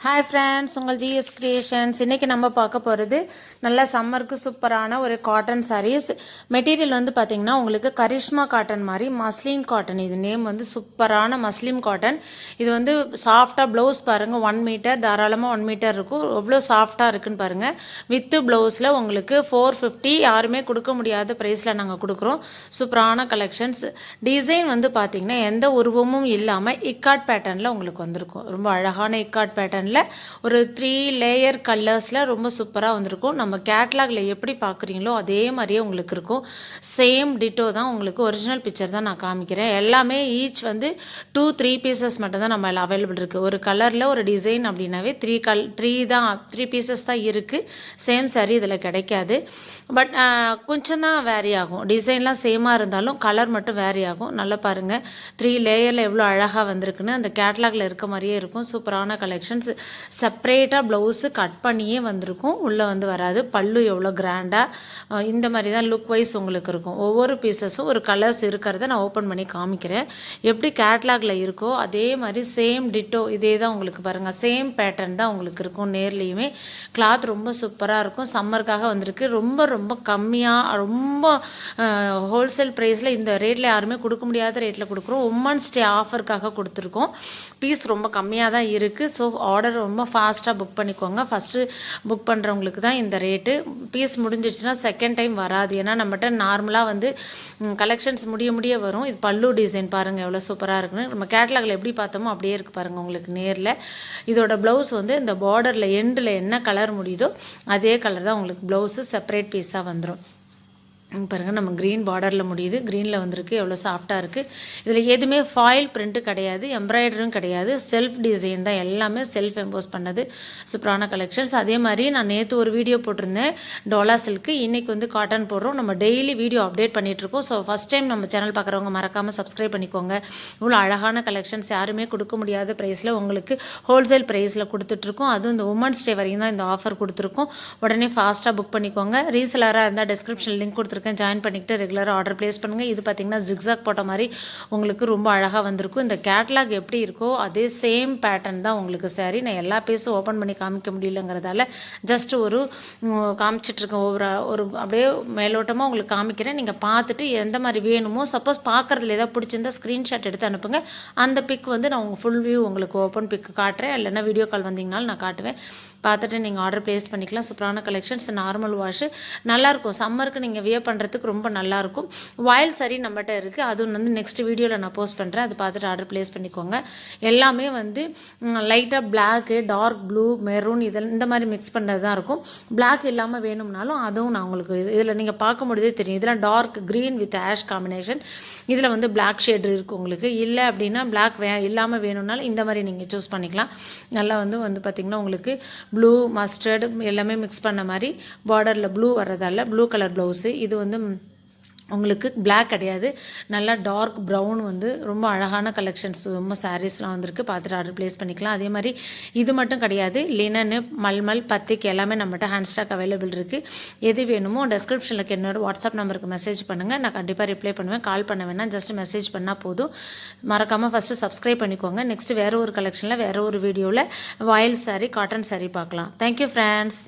Hi friends உங்கள் GS creations இன்றைக்கி நம்ம பார்க்க போகிறது நல்ல சம்மருக்கு சூப்பரான ஒரு காட்டன் சாரீஸ் மெட்டீரியல் வந்து பார்த்திங்கன்னா உங்களுக்கு கரிஷ்மா காட்டன் மாதிரி மஸ்லின் காட்டன் இது நேம் வந்து சூப்பரான மஸ்லிம் காட்டன் இது வந்து சாஃப்டாக ப்ளவுஸ் பாருங்கள் ஒன் மீட்டர் தாராளமாக ஒன் மீட்டர் இருக்கும். எவ்வளோ சாஃப்டாக இருக்குன்னு பாருங்கள் வித்து ப்ளவுஸில் உங்களுக்கு ஃபோர் ஃபிஃப்டி யாருமே கொடுக்க முடியாத ப்ரைஸில் நாங்கள் கொடுக்குறோம். சூப்பரான கலெக்ஷன்ஸ் டிசைன் வந்து பார்த்திங்கன்னா எந்த உருவமும் இல்லாமல் இக்காட் பேட்டர்னில் உங்களுக்கு வந்திருக்கும். ரொம்ப அழகான இக்காட் பேட்டர்னில் ஒரு த்ரீ லேயர் கலர்ஸில் ரொம்ப சூப்பராக வந்திருக்கும். நம்ம கேட்லாகில் எப்படி பார்க்குறீங்களோ அதே மாதிரியே உங்களுக்கு இருக்கும். சேம் டிட்டோ தான் உங்களுக்கு ஒரிஜினல் பிக்சர் தான் நான் காமிக்கிறேன். எல்லாமே ஈச் வந்து டூ த்ரீ பீசஸ் மட்டும் தான் நம்ம அவைலபிள் இருக்குது ஒரு கலரில் ஒரு டிசைன் அப்படின்னாவே த்ரீ கல் த்ரீ தான் த்ரீ பீசஸ் தான் இருக்குது சேம் சரி இதில் கிடைக்காது. பட் கொஞ்சம் தான் வேரி ஆகும். டிசைன்லாம் சேமாக இருந்தாலும் கலர் மட்டும் வேரி ஆகும். நல்லா பாருங்கள் த்ரீ லேயரில் எவ்வளோ அழகாக வந்திருக்குன்னு அந்த கேட்லாகில் இருக்க மாதிரியே இருக்கும். சூப்பரான கலெக்ஷன்ஸ் செப்பரேட்டாக ப்ளவுஸு கட் பண்ணியே வந்திருக்கும். உள்ளே வந்து வராது. பல்லு எவ்வளோ கிராண்டாக இந்த மாதிரி தான் லுக் வைஸ் உங்களுக்கு இருக்கும். ஒவ்வொரு பீசஸும் ஒரு கலர்ஸ் இருக்கிறத நான் ஓப்பன் பண்ணி காமிக்கிறேன். எப்படி கேட்லாகில் இருக்கோ அதே மாதிரி சேம் டிட்டோ இதே தான் உங்களுக்கு பாருங்கள் சேம் பேட்டர்ன் தான் உங்களுக்கு இருக்கும் நேர்லேயுமே. கிளாத் ரொம்ப சூப்பராக இருக்கும். சம்மருக்காக வந்திருக்கு. ரொம்ப ரொம்ப கம்மியாக ரொம்ப ஹோல்சேல் ப்ரைஸில் இந்த ரேட்டில் யாருமே கொடுக்க முடியாத ரேட்டில் கொடுக்குறோம். உமன்ஸ் டே ஆஃபருக்காக கொடுத்துருக்கோம். பீஸ் ரொம்ப கம்மியாக தான் இருக்குது ஸோ ஆர்டர் ரொம்ப ஃபாஸ்ட்டாக புக் பண்ணிக்கோங்க. ஃபஸ்ட்டு புக் பண்ணுறவங்களுக்கு தான் இந்த ரேட்டு பீஸ் முடிஞ்சிடுச்சுன்னா செகண்ட் டைம் வராது. ஏன்னா நம்மகிட்ட நார்மலாக வந்து கலெக்ஷன்ஸ் முடிய முடிய வரும். இது பல்லு டிசைன் பாருங்கள் எவ்வளோ சூப்பராக இருக்குன்னு. நம்ம கேட்லாகில் எப்படி பார்த்தோமோ அப்படியே இருக்குது பாருங்கள் உங்களுக்கு நேரில். இதோட ப்ளவுஸ் வந்து இந்த பார்டரில் எண்டில் என்ன கலர் முடியுதோ அதே கலர் தான் உங்களுக்கு ப்ளவுஸு செப்பரேட் பீஸாக வந்துடும் பாருங்கள் நம்ம க்ரீன் பார்டரில் முடியுது. க்ரீனில் வந்திருக்கு எவ்வளோ சாஃப்டாக இருக்குது இதில் எதுவுமே ஃபாயில் பிரிண்ட்டு கிடையாது எம்ப்ராய்டரும் கிடையாது. செல்ஃப் டிசைன் தான் எல்லாமே செல்ஃப் எம்போஸ் பண்ணது சூப்பரான கலெக்ஷன்ஸ் அதே மாதிரி நான் நேற்று ஒரு வீடியோ போட்டிருந்தேன் டோலா சில்க்கு இன்றைக்கி வந்து காட்டன் போடுறோம். நம்ம டெய்லி வீடியோ அப்டேட் பண்ணிகிட்ருக்கோம் ஸோ ஃபஸ்ட் டைம் நம்ம சேனல் பார்க்குறவங்க மறக்காமல் சப்ஸ்கிரைப் பண்ணிக்கோங்க. இவ்வளோ அழகான கலெக்ஷன்ஸ் யாருமே கொடுக்க முடியாத ப்ரைஸில் உங்களுக்கு ஹோல்சேல் ப்ரைஸில் கொடுத்துட்ருக்கோம் அதுவும் இந்த உமன்ஸ் டே வரைக்கும் தான் இந்த ஆஃபர் கொடுத்துருக்கோம். உடனே ஃபாஸ்ட்டாக புக் பண்ணிக்கோங்க. ரீசெலராக இருந்தால் டிஸ்கிரிப்ஷன் லிங்க் கொடுத்துருக்கேன். ஜாயின் பண்ணிக்கிட்டு ரெகுலராக ஆர்டர் ப்ளேஸ் பண்ணுங்கள் இது பார்த்திங்கன்னா ஜிக்ஸாக் போட்ட மாதிரி உங்களுக்கு ரொம்ப அழகாக வந்திருக்கும். இந்த கேட்லாக் எப்படி இருக்கோ அதே சேம் பேட்டர்ன் தான் உங்களுக்கு சாரி நான் எல்லா பேஸும் ஓப்பன் பண்ணி காமிக்க முடியலங்கிறதால ஜஸ்ட் ஒரு காமிச்சிட்ருக்கேன் ஒவ்வொரு ஒரு அப்படியே மேலோட்டமாக உங்களுக்கு காமிக்கிறேன். நீங்கள் பார்த்துட்டு எந்த மாதிரி வேணுமோ சப்போஸ் பார்க்குறதுல ஏதாவது பிடிச்சிருந்தா ஸ்க்ரீன்ஷாட் எடுத்து அனுப்புங்க. அந்த பிக் வந்து நான் உங்கள் ஃபுல் வியூ உங்களுக்கு ஓப்பன் பிக் காட்டுறேன். இல்லைன்னா வீடியோ கால் வந்தீங்கனாலும் நான் காட்டுவேன். பார்த்துட்டு நீங்கள் ஆர்டர் ப்ளேஸ் பண்ணிக்கலாம். சூப்பரான கலெக்ஷன்ஸ் நார்மல் வாஷு நல்லாயிருக்கும் சம்மருக்கு நீங்கள் வியர் பண்ணுறதுக்கு ரொம்ப நல்லாயிருக்கும் வாயில் சரி நம்மகிட்ட இருக்குது அதுவும் வந்து நெக்ஸ்ட் வீடியோவில் நான் போஸ்ட் பண்ணுறேன் அது பார்த்துட்டு ஆர்டர் ப்ளேஸ் பண்ணிக்கோங்க. எல்லாமே வந்து லைட்டாக பிளாக்கு டார்க் ப்ளூ மெரூன் இதில் இந்த மாதிரி மிக்ஸ் பண்ணுறது தான் இருக்கும். பிளாக் இல்லாமல் வேணும்னாலும் அதுவும் நான் உங்களுக்கு இதில் நீங்கள் பார்க்க முடியுதே தெரியும். இதெல்லாம் dark green with ash combination இதில் வந்து பிளாக் ஷேட் இருக்குது உங்களுக்கு. இல்லை அப்படின்னா பிளாக் வே இல்லாமல் வேணும்னாலும் இந்த மாதிரி நீங்கள் சூஸ் பண்ணிக்கலாம். நல்லா வந்து வந்து பார்த்திங்கன்னா உங்களுக்கு ப்ளூ மஸ்டர்டு எல்லாமே மிக்ஸ் பண்ண மாதிரி பார்டரில் ப்ளூ வர்றதால ப்ளூ கலர் ப்ளவுஸு இது வந்து உங்களுக்கு பிளாக் கிடையாது. நல்லா டார்க் ப்ரௌன் வந்து ரொம்ப அழகான கலெக்ஷன்ஸ் ரொம்ப சாரீஸ்லாம் வந்திருக்கு. பார்த்துட்டு ஆர்டர் ப்ளேஸ் பண்ணிக்கலாம். அதே மாதிரி இது மட்டும் கிடையாது. லினனு மல்மல் பத்திக்கு எல்லாமே நம்மகிட்ட ஹேண்ட் ஸ்டாக் அவைலபிள் இருக்குது எது வேணுமோ டெஸ்கிரிப்ஷனில் என்னோட வாட்ஸ்அப் நம்பருக்கு மெசேஜ் பண்ணுங்கள் நான் கண்டிப்பாக ரிப்ளை பண்ணுவேன். கால் பண்ண வேணாம். ஜஸ்ட் மெசேஜ் பண்ணால் போதும். மறக்காமல் ஃபஸ்ட்டு சப்ஸ்கிரைப் பண்ணிக்கோங்க. நெக்ஸ்ட் வேறு ஒரு கலெக்ஷனில் வேறு ஒரு வீடியோவில் வாயில் சாரீ காட்டன் சாரீ பார்க்கலாம். Thank you friends